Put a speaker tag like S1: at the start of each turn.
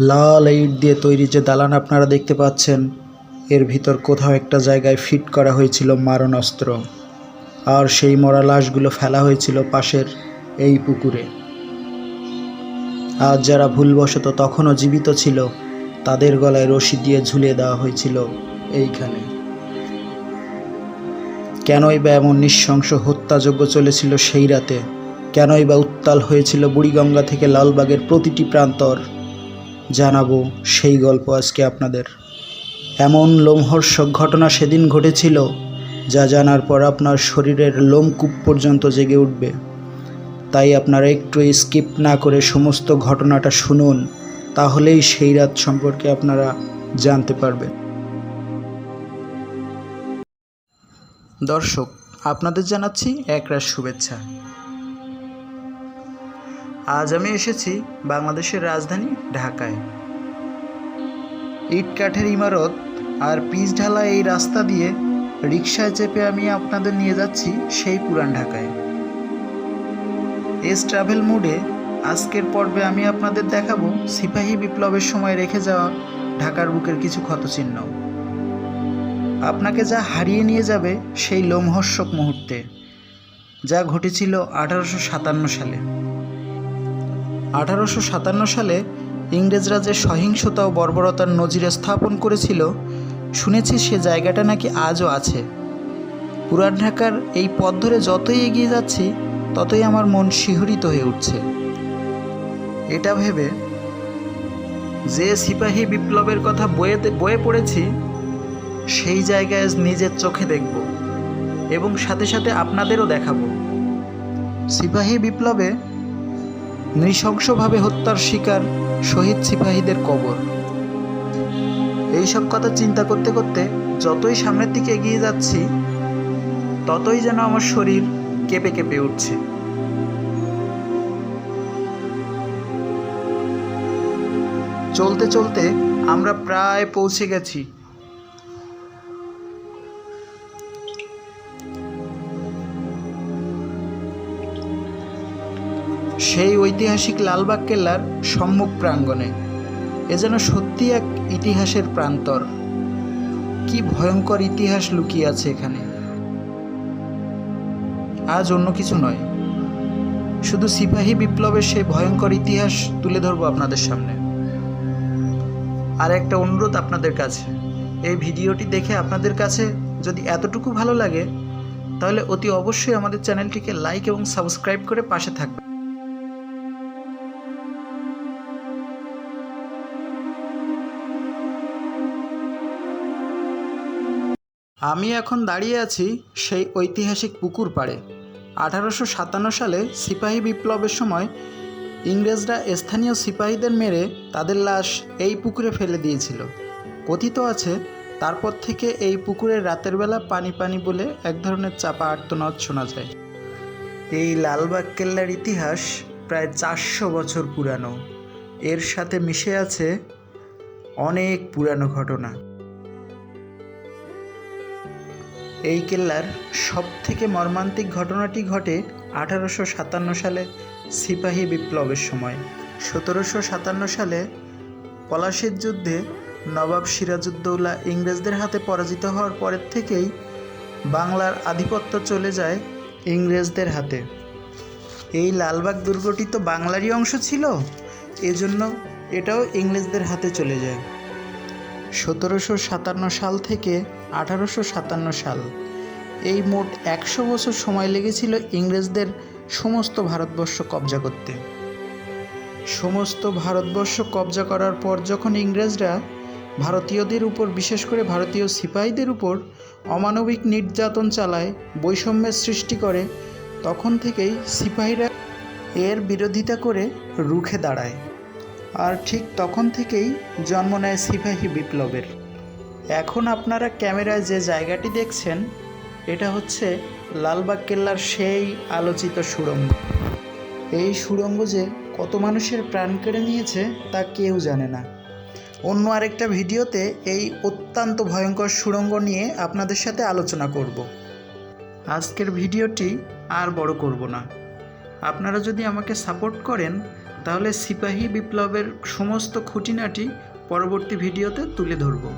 S1: লাল ইট দিয়ে তৈরি যে দালান আপনারা দেখতে পাচ্ছেন, এর ভিতর কোথাও একটা জায়গায় ফিট করা হয়েছিল মারণাস্ত্র। আর সেই মরা লাশগুলো ফেলা হয়েছিল পাশের এই পুকুরে। আজ যারা ভুলবশত তখনও জীবিত ছিল, তাদের গলায় রশি দিয়ে ঝুলিয়ে দেওয়া হয়েছিল এইখানে। কেনই বা এমন নৃশংস হত্যাযজ্ঞ চলেছিল সেই রাতে? কেনই বা উত্তাল হয়েছিল বুড়িগঙ্গা থেকে লালবাগের প্রতিটি প্রান্তর? জানাব সেই গল্প আজকে আপনাদের। এমন লোমহর্ষক ঘটনা সেদিন ঘটেছিল, যা জানার পর আপনার শরীরের লোমকূপ পর্যন্ত জেগে উঠবে। তাই আপনারা একটু স্কিপ না করে সমস্ত ঘটনাটা শুনুন, তাহলেই সেই রাত সম্পর্কে আপনারা জানতে পারবেন। দর্শক, আপনাদের জানাচ্ছি একরাশ শুভেচ্ছা। আজ আমি এসেছি বাংলাদেশের রাজধানী ঢাকায়। ইট কাঠের ইমারত আর পিচ ঢালা এই রাস্তা দিয়ে রিক্সায় চেপে আমি আপনাদের নিয়ে যাচ্ছি সেই পুরান ঢাকায়। এস ট্রাভেল মুডে আজকের পর্বে আমি আপনাদের দেখাবো সিপাহী বিপ্লবের সময় রেখে যাওয়া ঢাকার বুকের কিছু ক্ষতচিহ্ন। আপনাকে যা হারিয়ে নিয়ে যাবে সেই লোমহর্ষক মুহূর্তে, যা ঘটেছিল আঠারোশো সাতান্ন সালে। আঠারোশো সাতান্ন সালে ইংরেজরা যে সহিংসতা ও বর্বরতার নজিরে স্থাপন করেছিল, শুনেছি সে জায়গাটা নাকি আজও আছে। পুরান ঢাকার এই পথ ধরে যতই এগিয়ে যাচ্ছি, ততই আমার মন শিহরিত হয়ে উঠছে। এটা ভেবে যে সিপাহী বিপ্লবের কথা বইয়েতে বয়ে পড়েছি, সেই জায়গায় নিজের চোখে দেখব এবং সাথে সাথে আপনাদেরও দেখাবো। সিপাহী বিপ্লবে নৃশংসভাবে হত্যার শিকার শহীদ সিপাহীদের কবর। এইসব কথা চিন্তা করতে করতে যতই সামনের দিকে এগিয়ে যাচ্ছি, ততই যেন আমার শরীর কেঁপে কেঁপে উঠছে। চলতে চলতে আমরা প্রায় পৌঁছে গেছি। সেই ঐতিহাসিক লালবাগ কেল্লার সম্মুখ প্রাঙ্গণে। এ যেন সত্যি এক ইতিহাসের প্রান্তর। কি ভয়ঙ্কর ইতিহাস লুকিয়ে আছে এখানে। আজ অন্য কিছু নয়। শুধু সিপাহী বিপ্লবের সেই ভয়ঙ্কর ইতিহাস তুলে ধরবো আপনাদের সামনে। আর একটা অনুরোধ আপনাদের কাছে। এই ভিডিওটি দেখে আপনাদের কাছে যদি এতটুকু ভালো লাগে, তাহলে অতি অবশ্যই আমাদের চ্যানেলটিকে লাইক এবং সাবস্ক্রাইব করে পাশে থাকবে আমি এখন দাঁড়িয়ে আছি সেই ঐতিহাসিক পুকুর পাড়ে। আঠারোশো সাতান্ন সালে সিপাহী বিপ্লবের সময় ইংরেজরা স্থানীয় সিপাহীদের মেরে তাদের লাশ এই পুকুরে ফেলে দিয়েছিল। কথিত আছে, তারপর থেকে এই পুকুরে রাতের বেলা পানি পানি বলে এক ধরনের চাপা আর্তনাদ শোনা যায়। এই লালবাগ কেল্লার ইতিহাস প্রায় চারশো বছর পুরানো। এর সাথে মিশে আছে অনেক পুরানো ঘটনা। এই কেল্লার সব থেকে মর্মান্তিক ঘটনাটি ঘটে আঠারোশো সাতান্ন সালে সিপাহী বিপ্লবের সময়। সতেরোশো সাতান্ন সালে পলাশির যুদ্ধে নবাব সিরাজউদ্দৌলা ইংরেজদের হাতে পরাজিত হওয়ার পরের থেকেই বাংলার আধিপত্য চলে যায় ইংরেজদের হাতে। এই লালবাগ দুর্গটি তো বাংলারই অংশ ছিল? এজন্য এটাও ইংরেজদের হাতে চলে যায়। সতেরোশো সাতান্ন সাল থেকে আঠারোশো সাতান্ন সাল। এই মোট একশো বছর সময় লেগেছিল ইংরেজদের সমস্ত ভারতবর্ষ কবজা করতে। সমস্ত ভারতবর্ষ কবজা করার পর যখন ইংরেজরা ভারতীয়দের উপর, বিশেষ করে ভারতীয় সিপাহীদের উপর অমানবিক নির্যাতন চালায়, বৈষম্যের সৃষ্টি করে, তখন থেকেই সিপাহীরা এর বিরোধিতা করে রুখে দাঁড়ায়। আর ঠিক তখন থেকেই জন্ম নেয় সিপাহী বিপ্লবের। এখন আপনারা ক্যামেরায় যে জায়গাটি দেখছেন, এটা হচ্ছে লালবাগ কেল্লার সেই আলোচিত সুড়ঙ্গ। এই সুড়ঙ্গ যে কত মানুষের প্রাণ কেড়ে নিয়েছে, তা কেউ জানে না। অন্য আরেকটা ভিডিওতে এই অত্যন্ত ভয়ঙ্কর সুড়ঙ্গ নিয়ে আপনাদের সাথে আলোচনা করব। আজকের ভিডিওটি আর বড় করব না। আপনারা যদি আমাকে সাপোর্ট করেন তাহলে সিপাহী বিপ্লবের সমস্ত খুঁটিনাটি পরবর্তী ভিডিওতে তুলে ধরবো।